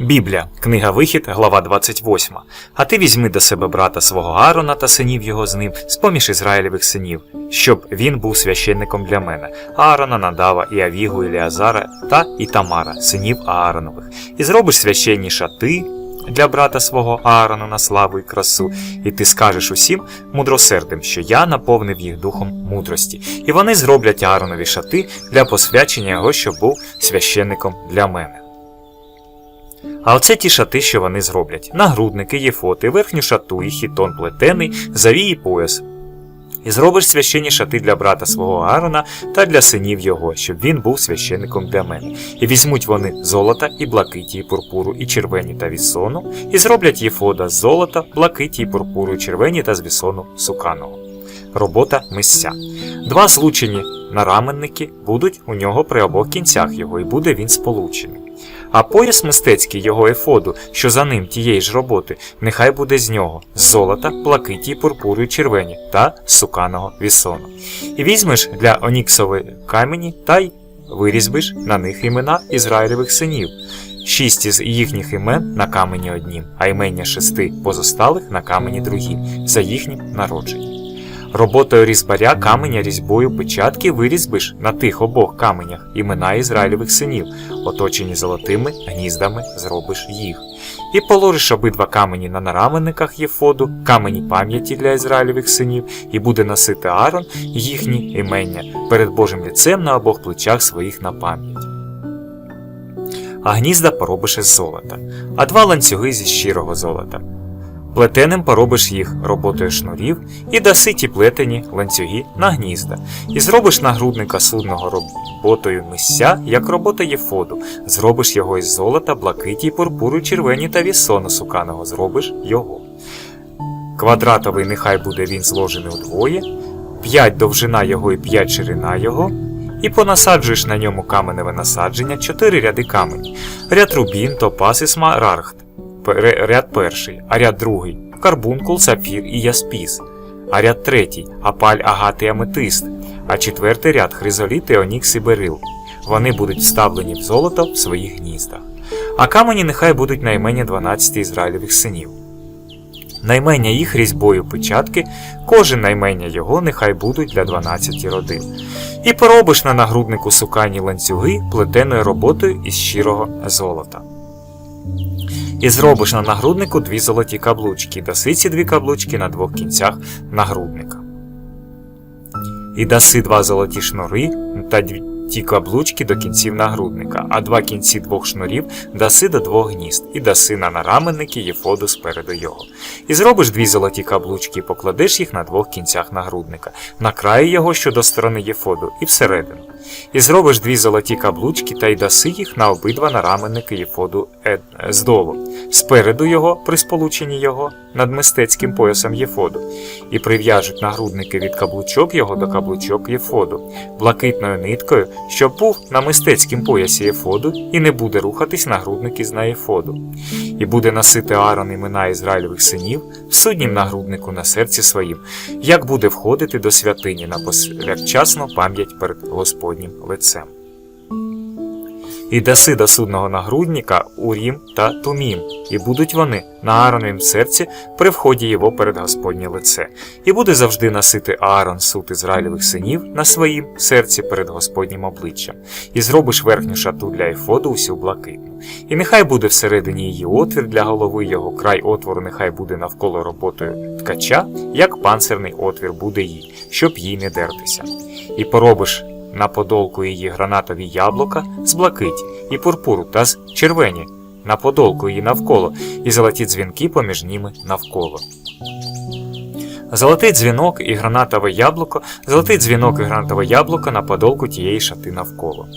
Біблія, книга Вихід, глава 28. А ти візьми до себе брата свого Аарона та синів його з ним, з поміж Ізраїлевих синів, щоб він був священником для мене, Аарона, Надава, і Авігу, Іліазара та Ітамара, синів Ааронових. І зробиш священні шати для брата свого Аарона на славу і красу, і ти скажеш усім мудросердим, що я наповнив їх духом мудрості, і вони зроблять Ааронові шати для посвячення його, щоб був священником для мене. А оце ті шати, що вони зроблять: нагрудники, єфоти, верхню шату і хітон плетений, завій і пояс. І зробиш священні шати для брата свого Аарона та для синів його, щоб він був священником для мене. І візьмуть вони золота, і блакиті, і пурпуру, і червені та вісону, і зроблять єфода з золота, блакиті, і пурпуру, червені та з вісону суканого. Робота мисця. Два злучені нараменники будуть у нього при обох кінцях його, і буде він сполучений. А пояс мистецький його ефоду, що за ним тієї ж роботи, нехай буде з нього з золота, блакиті, пурпуру і червені та суканого вісону. І візьмеш для оніксової камені та й вирізбиш на них імена Ізраїлевих синів. Шість із їхніх імен на камені однім, а імення шести позосталих на камені другім, за їхнім народженням. Роботою різьбаря каменя різьбою печатки вирізбиш на тих обох каменях імена Ізраїлевих синів, оточені золотими гніздами зробиш їх. І положиш обидва камені на нараменниках єфоду, камені пам'яті для Ізраїлевих синів, і буде носити Аарон їхні імення перед Божим ліцем на обох плечах своїх на пам'ять. А гнізда поробиш із золота, а два ланцюги зі щирого золота. Плетеним поробиш їх роботою шнурів і даси ті плетені ланцюги на гнізда, і зробиш нагрудника судного роботою мисця, як робота єфоду, зробиш його із золота, блакиті, пурпуру, червені та вісону суканого, зробиш його. Квадратовий нехай буде він зложений удвоє, п'ять довжина його і п'ять ширина його, і понасаджуєш на ньому каменеве насадження чотири ряди камені, ряд рубін, топас і смарагд. Ряд перший, а ряд другий карбункул, сапфір і яспіс, а ряд третій апаль, агат і аметист, а четвертий ряд хризоліт, і берил. Вони будуть вставлені в золото в своїх гніздах. А камені нехай будуть наймення 12 ізраїльових синів. Наймення їх різьбою печатки, кожен наймення його нехай будуть для 12 родин. І поробиш на нагруднику сукані ланцюги плетеною роботою із щирого золота. І зробиш на нагруднику дві золоті каблучки, даси ці дві каблучки на двох кінцях нагрудника. І даси два золоті шнури та дві ті каблучки до кінців нагрудника, а два кінці двох шнурів даси до двох гнізд, і даси на нараменники єфоду спереду його. І зробиш дві золоті каблучки, і покладеш їх на двох кінцях нагрудника, на краї його щодо сторони єфоду, і всередину. І зробиш дві золоті каблучки та й даси їх на обидва нараменники єфоду ед... здолу, спереду його, при сполученні його, над мистецьким поясом єфоду, і прив'яжуть нагрудники від каблучок його до каблучок єфоду, блакитною ниткою, щоб був на мистецькім поясі єфоду, і не буде рухатись нагрудник із на єфоду. І буде носити Аарон імена Ізраїльових синів в суднім нагруднику на серці своїм, як буде входити до святині на посвятчасну пам'ять перед Господнім лицем. І даси до судного нагрудника Урім та Тумім, і будуть вони на Аароновім серці при вході його перед Господнє лице, і буде завжди носити Аарон суд Ізраїлевих синів на своїм серці перед Господнім обличчям, і зробиш верхню шату для ефоду усю блакитну. І нехай буде всередині її отвір для голови його, край отвору нехай буде навколо роботою ткача, як панцирний отвір буде їй, щоб їй не дертися. І поробиш на подолку її гранатові яблука з блакиті і пурпуру та з червені, на подолку її навколо, і золоті дзвінки поміж ними навколо. Золотий дзвінок і гранатове яблуко, золотий дзвінок і гранатове яблуко на подолку тієї шати навколо.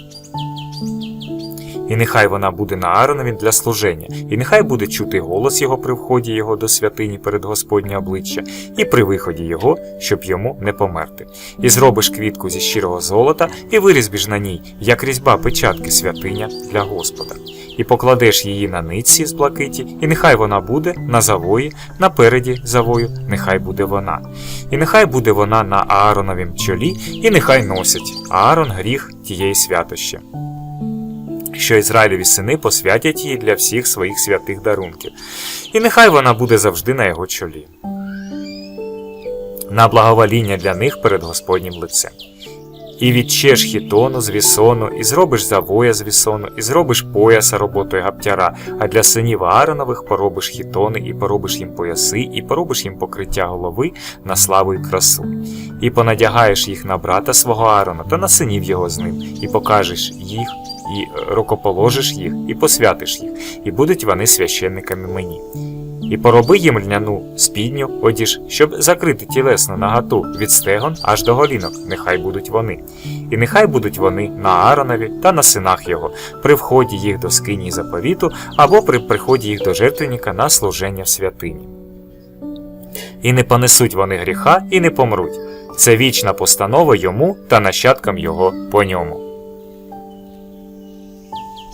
І нехай вона буде на Ааронові для служення, і нехай буде чути голос його при вході його до святині перед Господнє обличчя, і при виході його, щоб йому не померти. І зробиш квітку зі щирого золота, і вирізбіш на ній, як різьба печатки святиня для Господа. І покладеш її на нитці з блакиті, і нехай вона буде на завої, напереді завою, нехай буде вона. І нехай буде вона на Аароновім чолі, і нехай носить Аарон гріх тієї святощі. Що Ізраїлеві сини посвятять її для всіх своїх святих дарунків, і нехай вона буде завжди на його чолі. На благовоління для них перед Господнім лицем. І відчеш хітону з вісону, і зробиш завоя з вісону, і зробиш пояса роботою гаптяра, а для синів Ааронових поробиш хітони, і поробиш їм пояси, і поробиш їм покриття голови на славу і красу. І понадягаєш їх на брата свого Аарона та на синів його з ним, і покажеш їх, і рукоположиш їх, і посвятиш їх, і будуть вони священниками мені. І пороби їм льняну спідню одіж, щоб закрити тілесну наготу від стегон аж до голінок, нехай будуть вони. І нехай будуть вони на Ааронові та на синах його, при вході їх до скині заповіту, або при приході їх до жертвенника на служення в святині. І не понесуть вони гріха, і не помруть. Це вічна постанова йому та нащадкам його по ньому.